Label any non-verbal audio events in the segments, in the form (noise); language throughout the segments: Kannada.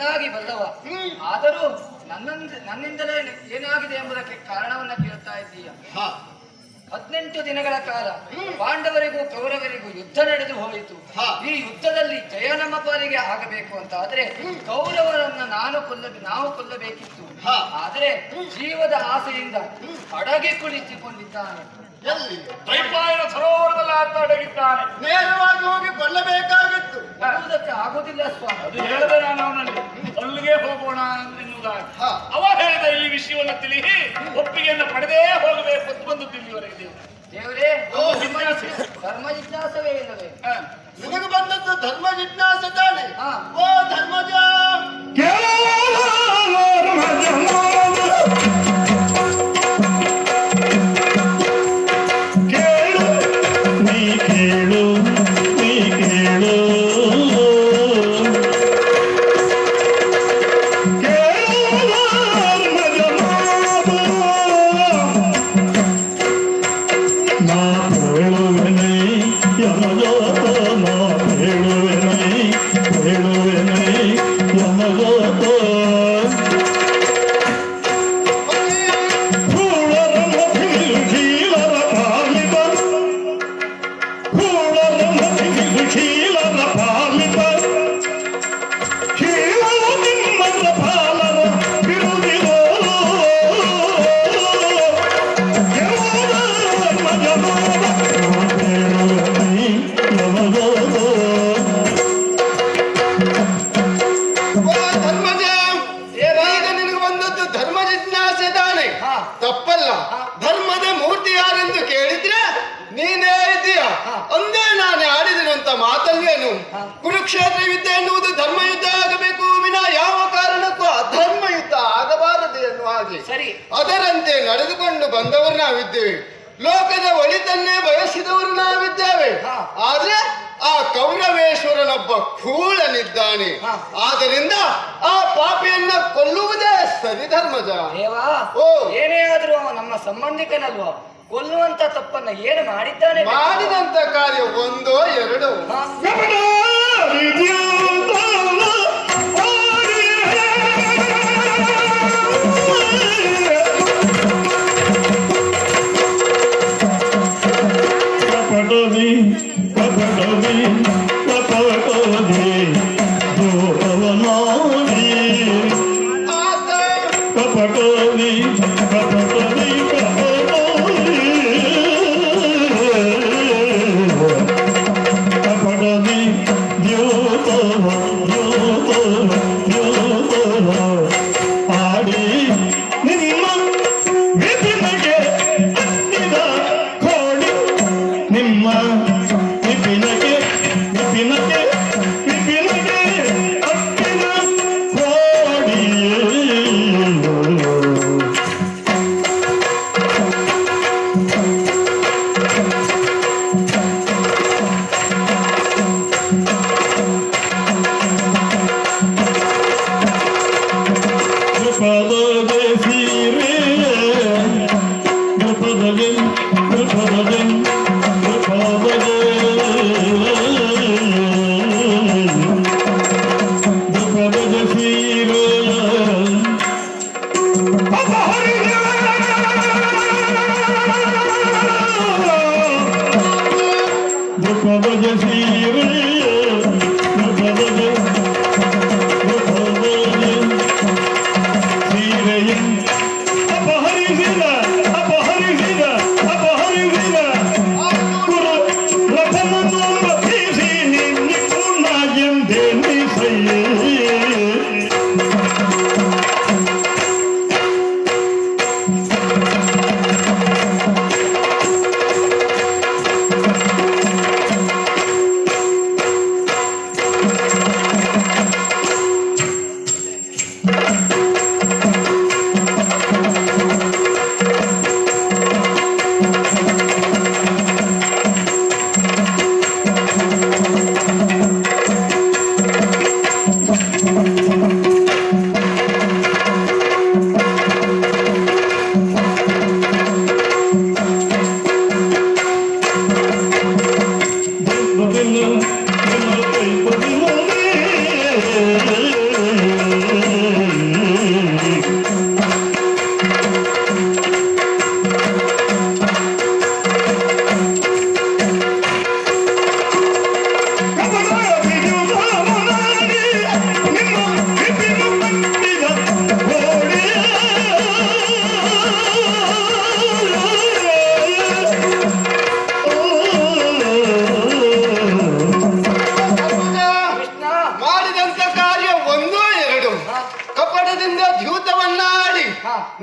ಚೆನ್ನಾಗಿ ಬಲ್ಲವ. ಆದರೂ ನನ್ನಿಂದ ನನ್ನಿಂದಲೇ ಏನಾಗಿದೆ ಎಂಬುದಕ್ಕೆ ಕಾರಣವನ್ನ ಕೇಳ್ತಾ ಇದ್ದೀಯ. ಹದಿನೆಂಟು ದಿನಗಳ ಕಾಲ. ಪಾಂಡವರಿಗೂ ಕೌರವರಿಗೂ ಯುದ್ಧ ನಡೆದು ಹೋಯಿತು. ಈ ಯುದ್ಧದಲ್ಲಿ ಜಯ ನಮ್ಮ ಪಾಲಿಗೆ ಆಗಬೇಕು ಅಂತ ಆದ್ರೆ ಕೌರವರನ್ನ ನಾನು ಕೊಲ್ಲ ನಾವು ಕೊಲ್ಲಬೇಕಿತ್ತು. ಆದರೆ ಜೀವದ ಆಸೆಯಿಂದ ಅಡಗಿ ಕುಳಿತುಕೊಂಡಿದ್ದಾನೆ. ದ್ವೈಪಾಯನ ಸರೋವರದಲ್ಲಿ ಆತ ಅಡಗಿದ್ದಾನೆ. ನೇರವಾಗಿ ಹೋಗಿ ಕೊಲ್ಲಬೇಕಾಗಿತ್ತು. ಅದಕ್ಕೆ ಆಗೋದಿಲ್ಲ ಸ್ವಾಮಿ. ಅದು ಹೇಳಿದೆ ನಾನು ಅವನಲ್ಲಿ. ಅಲ್ಲಿಗೆ ಹೋಗೋಣ ಎನ್ನುವುದಾಗಿ. ಅವ ಹೇಳಿದ ಈ ವಿಷಯವನ್ನು ತಿಳಿಸಿ ಒಪ್ಪಿಗೆಯನ್ನು ಪಡೆದೇ ಹೋಗಬೇಕು ಅಂತ ಬಂದದ್ದು ಇಲ್ಲಿವರೆಗೆ ದೇವರು. ಧರ್ಮ ಜಿಜ್ಞಾಸವೇ ಇಲ್ಲವೇ? ನಿಮಗೆ ಬಂದದ್ದು ಧರ್ಮ ಜಿಜ್ಞಾಸ ತಾನೆ. ಓ ಧರ್ಮಜ! ಕೇಳು ಆದ್ರೆ ಆ ಕೌರವೇಶ್ವರನೊಬ್ಬ ಕೂಳನಿದ್ದಾನೆ ಹಾ. ಆದ್ದರಿಂದ ಆ ಪಾಪಿಯನ್ನ ಕೊಲ್ಲುವುದೇ ಸರಿ ಧರ್ಮಜ ಓ. ಏನೇ ಆದ್ರೂ ಅವ ನಮ್ಮ ಸಂಬಂಧಿಕನಲ್ವಾ. ಕೊಲ್ಲುವಂತ ತಪ್ಪನ್ನ ಏನು ಮಾಡಿದ್ದಾನೆ ಮಾಡಿದಂತ ಕಾರ್ಯ ಒಂದೋ ಎರಡೋ. Papa Loving. Bahari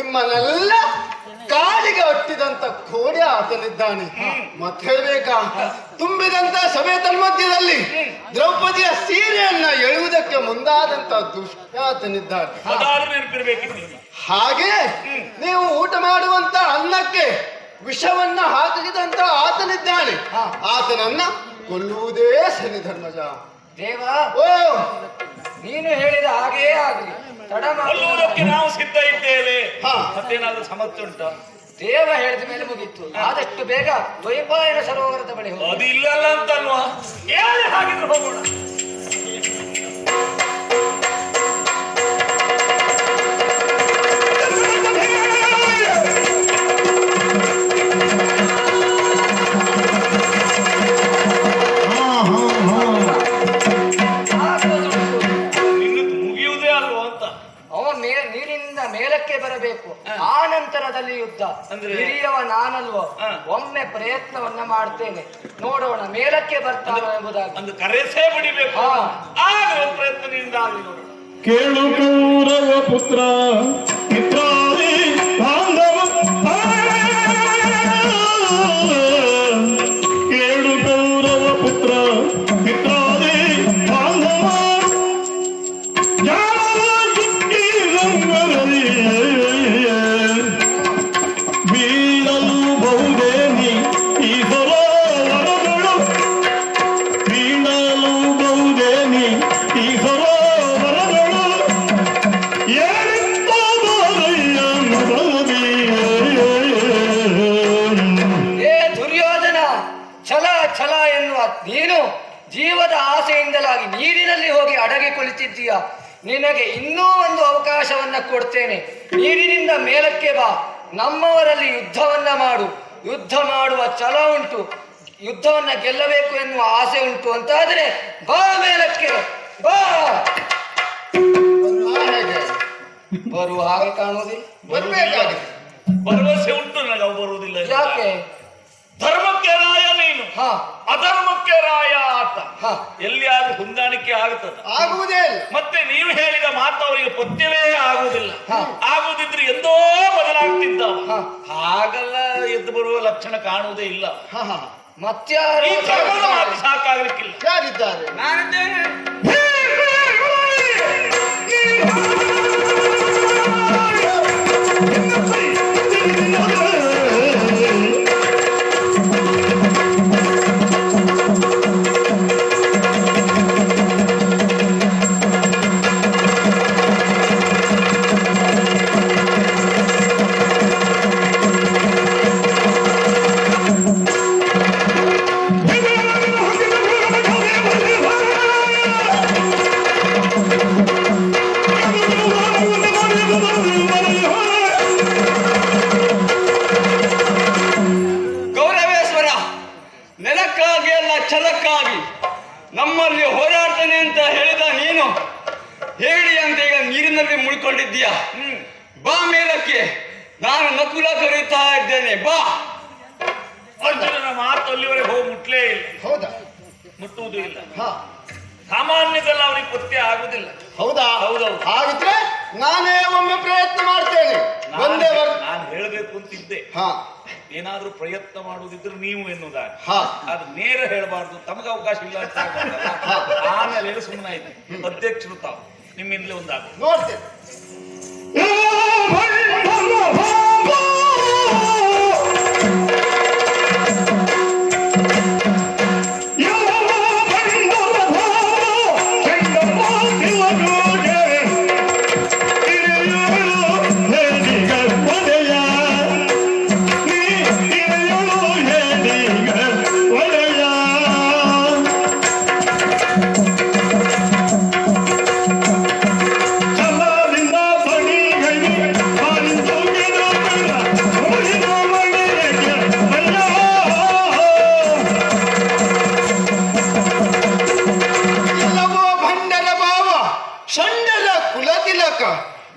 ನಿಮ್ಮನ್ನೆಲ್ಲ ಕಾಡಿಗೆ ಒಟ್ಟಿದಂತ ಕೋಡಿ ಆತನಿದ್ದಾನೆ. ಮತ್ತೆ ಹೇಳ್ಬೇಕಾ? ತುಂಬಿದಂತ ಸಭೆ ತನ್ಮಧ್ಯದಲ್ಲಿ ದ್ರೌಪದಿಯ ಸೀರೆಯನ್ನ ಎಳುವುದಕ್ಕೆ ಮುಂದಾದಂತ ದುಷ್ಟ ಆತನಿದ್ದಾನೆ. ಹಾಗೆ ನೀವು ಊಟ ಮಾಡುವಂತ ಅನ್ನಕ್ಕೆ ವಿಷವನ್ನ ಹಾಕಿದಂತ ಆತನಿದ್ದಾನೆ. ಆತನನ್ನ ಕೊಲ್ಲುವುದೇ ಶನಿ ಧರ್ಮಜ ದೇವ ಓ! ನೀನು ಹೇಳಿದ ಹಾಗೆಯೇ ಆಗಲಿ. ತಡ ಮಾಡುವುದಕ್ಕೆ ನಾವು ಸಿದ್ಧ ಇದ್ದೇವೆ. ಹಾ. ಮತ್ತೇನಾದ್ರೂ ಸಮಸ್ಯೆ ಉಂಟಾ? ದೇವ ಹೇಳಿದ ಮೇಲೆ ಮುಗೀತು. ಆದಷ್ಟು ಬೇಗ ದ್ವೈಪಾಯನ ಸರೋವರದ ಬಳಿ ಹೋಗು. ಅದು ಇಲ್ಲಲ್ಲ ಅಂತಲ್ವಾ? ಹೇಳಿ ಹಾಗಿದ್ರು ಹೋಗೋಣ. ಅವ ಮೇಲೆ ನೀರಿನಿಂದ ಮೇಲಕ್ಕೆ ಬರಬೇಕು. ಆ ನಂತರದಲ್ಲಿ ಯುದ್ಧ. ಅಂದ್ರೆ? ಹಿರಿಯವ ನಾನಲ್ವೋ? ಒಮ್ಮೆ ಪ್ರಯತ್ನವನ್ನ ಮಾಡ್ತೇನೆ. ನೋಡೋಣ ಮೇಲಕ್ಕೆ ಬರ್ತಾನೋ ಎಂಬುದಾಗಿ. ಒಂದು ಕರೆಸೇ ಬಿಡಿಬೇಕು. ಆಗ ಒಂದು ಪ್ರಯತ್ನದಿಂದ ಕೇಳು ಕೌರವ ಪುತ್ರ ಮಿತ್ರಾದಿ ಬಾಂಧವ Yeah. ಕೊಡ್ತೇನೆ ನೀರಿನಿಂದ ಮೇಲಕ್ಕೆ ಬಾ. ನಮ್ಮವರಲ್ಲಿ ಯುದ್ಧವನ್ನ ಮಾಡು. ಯುದ್ಧ ಮಾಡುವ ಛಲ ಉಂಟು. ಯುದ್ಧವನ್ನ ಗೆಲ್ಲಬೇಕು ಎನ್ನುವ ಆಸೆ ಉಂಟು ಅಂತಾದ್ರೆ ಬಾ ಮೇಲಕ್ಕೆ. ಬಾ. ಬರುವ ಹಾಗೆ ಕಾಣುವುದಿಲ್ಲ. ಬರಬೇಕಾಗಿದೆ. ಭರವಸೆ ಉಂಟು ನಾವು ಬರುವುದಿಲ್ಲ ಯಾಕೆ? ಧರ್ಮಕ್ಕೆ ರಾಯ ನೀನು ಹಾ ಅಧರ್ಮಕ್ಕೆ ರಾಯ ಆತ ಎಲ್ಲಿ ಆದ್ರೂ ಹೊಂದಾಣಿಕೆ ಆಗುತ್ತದೆ ಆಗುವುದೇ ಇಲ್ಲ ಮತ್ತೆ ನೀವು ಹೇಳಿದ ಮಾತು ಅವರಿಗೆ ಪಥ್ಯವೇ ಆಗುವುದಿಲ್ಲ ಹಾ. ಆಗುದಿದ್ರೆ ಎಂದೋ ಬದಲಾಗ್ತಿದ್ದ. ಹಾಗೆಲ್ಲ ಎದ್ದು ಬರುವ ಲಕ್ಷಣ ಕಾಣುವುದೇ ಇಲ್ಲ ಹಾ ಹಾ ಮತ್ಯಾರು ಮಾತು ಸಾಕಾಗ್ಲಿಕ್ಕಿಲ್ಲ ಯಾರಿದ್ದಾರೆ ಸಾಮಾನ್ಯದಲ್ಲಿ ಅವ್ರಿಗೆ ಗೊತ್ತೇ ಆಗುದಿಲ್ಲ. ಹೌದಾ? ಹೌದೌದು. ಹಾಗಿದ್ರೆ ನಾನೇ ಒಮ್ಮೆ ಪ್ರಯತ್ನ ಮಾಡ್ತೇನೆ. ಒಂದೇ ನಾನು ಹೇಳಬೇಕು ಅಂತಿದ್ದೆ. ಹಾ. ಏನಾದ್ರೂ ಪ್ರಯತ್ನ ಮಾಡುವುದಿದ್ರೆ ನೀವು ಎನ್ನುವುದಾಗಿ. ಹಾ. ಅದು ನೇರ ಹೇಳಬಾರ್ದು. ತಮಗೆ ಅವಕಾಶ ಇಲ್ಲ ಅಂತ ಹೇಳ್ಬಾರ್ದಲ್ಲ. ಆಮೇಲೆ ಹೇಳಿ ಸುಮ್ಮನಾಯ್ತು ಅಧ್ಯಕ್ಷರು ತಾವು. ನಿಮ್ಮಿಂದಲೇ ಒಂದಾಗ. ನೋಡ್ತೇನೆ.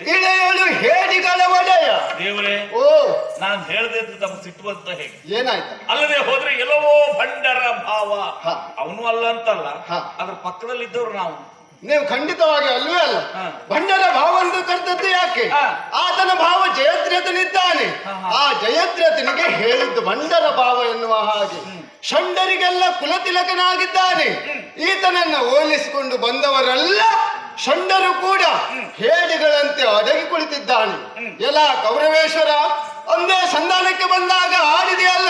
ಇಳೆಯಲು ಹೇಡಿಗಳ ಒಡೆಯ. ದೇವರೇ ಓ. ನಾನ್ ಹೇಳದೆ ತಮ್ಮ ಸಿಟ್ಟು ಹೇ ಹೇಗೆ? ಏನಾಯ್ತು? ಅಲ್ಲದೆ ಹೋದ್ರೆ ಎಲ್ಲವೋ ಭಂಡರ ಭಾವ. ಅವನು ಅಲ್ಲ ಅಂತಲ್ಲ ಅದ್ರ ಪಕ್ಕದಲ್ಲಿ ಇದ್ದವ್ರು ನಾವು. ನೀವು ಖಂಡಿತವಾಗಿ ಅಲ್ವೇ ಅಲ್ಲ. ಬಂಡರ ಭಾವ ಎಂದು ಕರ್ತದ್ದು ಯಾಕೆ? ಆತನ ಭಾವ ಜಯದ್ರಥನಿದ್ದಾನೆ. ಆ ಜಯದ್ರಥನಿಗೆ ಹೇಳಿದ್ದು ಬಂಡರ ಭಾವ ಎನ್ನುವ ಹಾಗೆ. ಷಂಡರಿಗೆಲ್ಲ ಕುಲತಿಲಕನಾಗಿದ್ದಾನೆ. ಈತನನ್ನ ಹೋಲಿಸಿಕೊಂಡು ಬಂದವರೆಲ್ಲ ಷಂಡರು ಕೂಡ ಹೇಡಿಗಳಂತೆ ಅಡಗಿ ಕುಳಿತಿದ್ದಾನೆ ಎಲ್ಲ ಗೌರವೇಶ್ವರ ಒಂದೇ ಸಂಧಾನಕ್ಕೆ ಬಂದಾಗ ಆಡಿದೆಯಲ್ಲ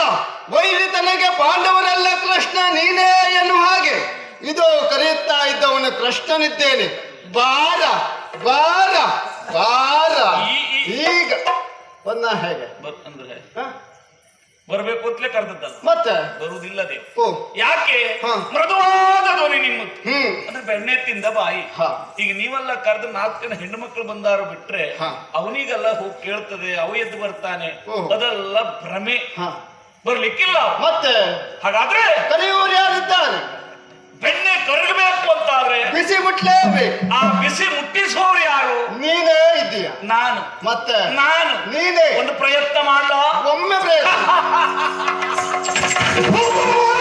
ವೈರಿ ತನಗೆ ಪಾಂಡವರೆಲ್ಲ ಕೃಷ್ಣ ನೀನೇ ಎನ್ನುವ ಹಾಗೆ. ಇದು ಕರೆಯುತ್ತಾ ಇದ್ದವನು ಕೃಷ್ಣನಿದ್ದೇನೆ. ಬಾರ ಬಾರ ಬಾರ. ಈಗ ಬಂದ ಹೇಗೆ? ಅಂದ್ರೆ? ಹ? ಬರ್ಬೇಕು ಅಂತಲೇ ಕರೆದದ್ದಲ್ಲ. ಮತ್ತೆ? ಬರುವುದಿಲ್ಲ ದೇವ್ ಯಾಕೆ. ಮೃದುವಾದ ಧ್ವನಿ ನಿಮ್ಮದು. ಅಂದ್ರೆ ಬೆಣ್ಣೆ ತಿಂದ ಬಾಯಿ. ಈಗ ನೀವೆಲ್ಲ ಕರೆದು ನಾಲ್ಕು ಜನ ಹೆಣ್ಣು ಮಕ್ಕಳು ಬಂದಾರು ಬಿಟ್ರೆ. ಅವನಿಗೆಲ್ಲ ಹೋಗಿ ಕೇಳ್ತದೆ ಅವ ಎದ್ದು ಬರ್ತಾನೆ. ಅದೆಲ್ಲ ಭ್ರಮೆ. ಹ. ಬರ್ಲಿಕ್ಕಿಲ್ಲ. ಮತ್ತೆ? ಹಾಗಾದ್ರೆ? ಕರೆಯುವರು ಯಾರಿದ್ದಾರೆ? ಬೆಣ್ಣೆ ಕರಗಬೇಕು ಅಂತಾದ್ರೆ ಬಿಸಿ ಮುಟ್ಲೇಬೇಕು. ಆ ಬಿಸಿ ಮುಟ್ಟಿಸುವವರು ಯಾರು? ನೀನೇ ಇದೀಯ ನಾನು. ಮತ್ತೆ? ನಾನು. ನೀನೇ. ಒಂದು ಪ್ರಯತ್ನ ಮಾಡ್ಲಾ? ಒಮ್ಮೆ ಪ್ರಯತ್ನ. (laughs)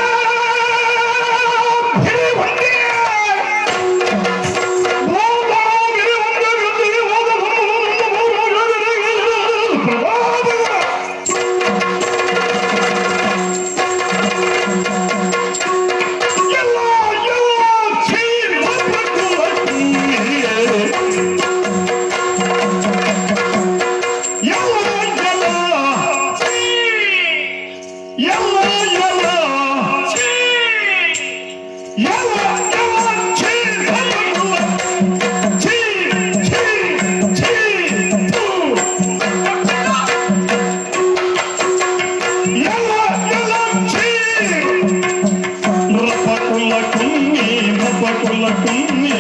ప్రేమ పటుల పిన్నే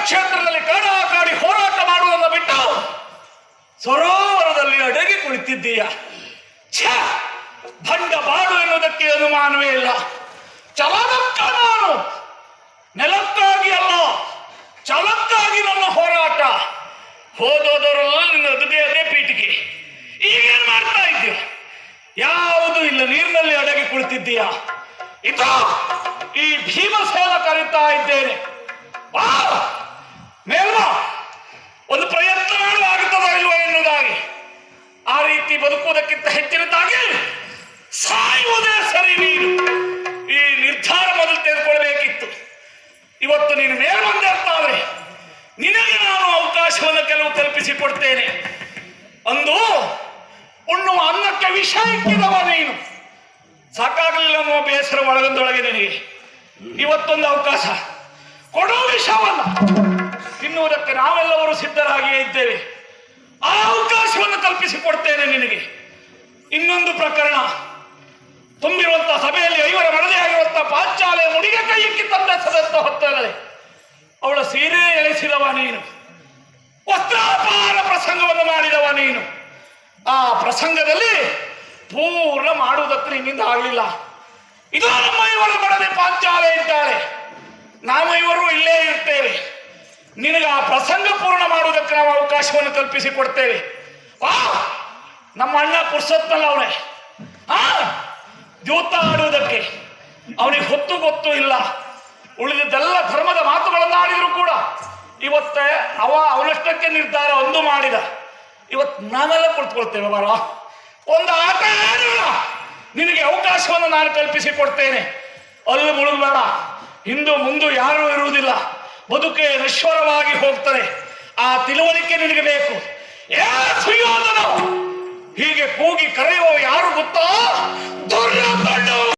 ರಣಕ್ಷೇತ್ರದಲ್ಲಿ ಕಾಡಾಕಾಡಿ ಹೋರಾಟ ಮಾಡುವುದನ್ನು ಬಿಟ್ಟು ಸರೋವರದಲ್ಲಿ ಅಡಗಿ ಕುಳಿತಿದ್ದೀಯ! ಭಂಡ ಬಾಡು ಎನ್ನುವುದಕ್ಕೆ ಅನುಮಾನವೇ ಇಲ್ಲ. ಚಲನಕ್ಕ ನಾನು. ನೆಲಕ್ಕಾಗಿ ಅಲ್ಲ ಚಲಕ್ಕಾಗಿ ನನ್ನ ಹೋರಾಟ. ಹೋದೋದರಲ್ಲ ನಿನ್ನ ಅದೇ ಅದೇ ಪೀಠಿಗೆ. ಈಗೇನ್ ಮಾಡ್ತಾ ಇದ್ದೀಯ? ಯಾವುದು ಇಲ್ಲ, ನೀರಿನಲ್ಲಿ ಅಡಗಿ ಕುಳಿತಿದ್ದೀಯ? ಇದು ಈ ಭೀಮಸೇನ ಕರೀತಾ ಇದ್ದೇನೆ. ಬಾ! ಮೇಲ್ಮ ಒಂದು ಪ್ರಯತ್ನ ಆಗುತ್ತದೋ ಇಲ್ವೋ ಎನ್ನುವುದಾಗಿ ಆ ರೀತಿ ಬದುಕುವುದಕ್ಕಿಂತ ಹೆಚ್ಚಿನದಾಗಿ ಸಾಯುವುದೇ ಸರಿ ನೀನು. ಈ ನಿರ್ಧಾರ ಮೊದಲು ತೆಗೆದುಕೊಳ್ಬೇಕಿತ್ತು ಇವತ್ತು ನೀನು ಮೇಲೆ ಬಂದೆ ಅಂತಾದ್ರೆ ನಿನಗೆ ನಾನು ಅವಕಾಶವನ್ನು ಕೆಲವು ಕಲ್ಪಿಸಿಕೊಡ್ತೇನೆ ಅಂದು ಉಣ್ಣುವ ಅನ್ನಕ್ಕೆ ವಿಷ ಇಕ್ಕಿದವ ನೀನು. ಸಾಕಾಗಲಿಲ್ಲ ಅನ್ನುವ ಬೇಸರ ಒಳಗೊಂದೊಳಗೆ ನಿನಗೆ. ಇವತ್ತೊಂದು ಅವಕಾಶ. ಕೊಡೋ ವಿಷವನ್ನ ತಿನ್ನುವುದಕ್ಕೆ ನಾವೆಲ್ಲವರು ಸಿದ್ಧರಾಗಿಯೇ ಇದ್ದೇವೆ. ಆ ಅವಕಾಶವನ್ನು ಕಲ್ಪಿಸಿಕೊಡ್ತೇನೆ ನಿನಗೆ. ಇನ್ನೊಂದು ಪ್ರಕರಣ. ತುಂಬಿರುವಂತಹ ಸಭೆಯಲ್ಲಿ ಐವರ ಮರದಿಯಾಗಿರುವಂತಹ ಪಾಂಚಾಲೆಯ ಮುಡಿಗೆ ಕೈಯಕ್ಕೆ ತಂದ ಸದಸ್ಯ ಹೊತ್ತಲ್ಲದೆ. ಅವಳ ಸೀರೆ ಎಳೆಸಿದವ ನೀನು. ವಸ್ತ್ರಾಪಾರ ಪ್ರಸಂಗವನ್ನು ಮಾಡಿದವ ನೀನು. ಆ ಪ್ರಸಂಗದಲ್ಲಿ ಪೂರ್ಣ ಮಾಡುವುದಕ್ಕೆ ನಿನ್ನಿಂದ ಆಗಲಿಲ್ಲ. ಇದು ನಮ್ಮ ಇವರ ಮಡದೆ ಪಾಂಚಾಲೆ ಇದ್ದಾಳೆ. ನಾವು ಇವರು ಇಲ್ಲೇ ಇರ್ತೇವೆ. ನಿನಗೆ ಆ ಪ್ರಸಂಗ ಪೂರ್ಣ ಮಾಡುವುದಕ್ಕೆ ನಾವು ಅವಕಾಶವನ್ನು ಕಲ್ಪಿಸಿ ಕೊಡ್ತೇವೆ ಆ, ನಮ್ಮ ಅಣ್ಣ ಪುರುಷೋತ್ಮಲ್ಲ ಅವನೇ. ಆ, ದ್ಯೂತ ಆಡುವುದಕ್ಕೆ ಅವನಿಗೆ ಹೊತ್ತು ಗೊತ್ತು ಇಲ್ಲ. ಉಳಿದಿದ್ದೆಲ್ಲ ಧರ್ಮದ ಮಾತುಗಳನ್ನು ಆಡಿದ್ರು ಕೂಡ ಇವತ್ತೆ ಅವ ಅವನಷ್ಟಕ್ಕೆ ನಿರ್ಧಾರ ಒಂದು ಮಾಡಿದ. ಇವತ್ತು ನಾವೆಲ್ಲ ಕುಳಿತುಕೊಳ್ತೇವೆ ಬಾರ. ಒಂದು ಆಟ ನಿನಗೆ ಅವಕಾಶವನ್ನು ನಾನು ಕಲ್ಪಿಸಿ ಕೊಡ್ತೇನೆ ಅಲ್ಲಿ ಮುಳುಗಬೇಡ. ಹಿಂದೂ ಮುಂದು ಯಾರೂ ಇರುವುದಿಲ್ಲ. ಬದುಕೆ ನಶ್ವರವಾಗಿ ಹೋಗ್ತಾರೆ. ಆ ತಿಳುವಳಿಕೆ ನಿನಗೆ ಬೇಕು. ಹೀಗೆ ಕೂಗಿ ಕರೆಯುವ ಯಾರು ಗೊತ್ತಾ?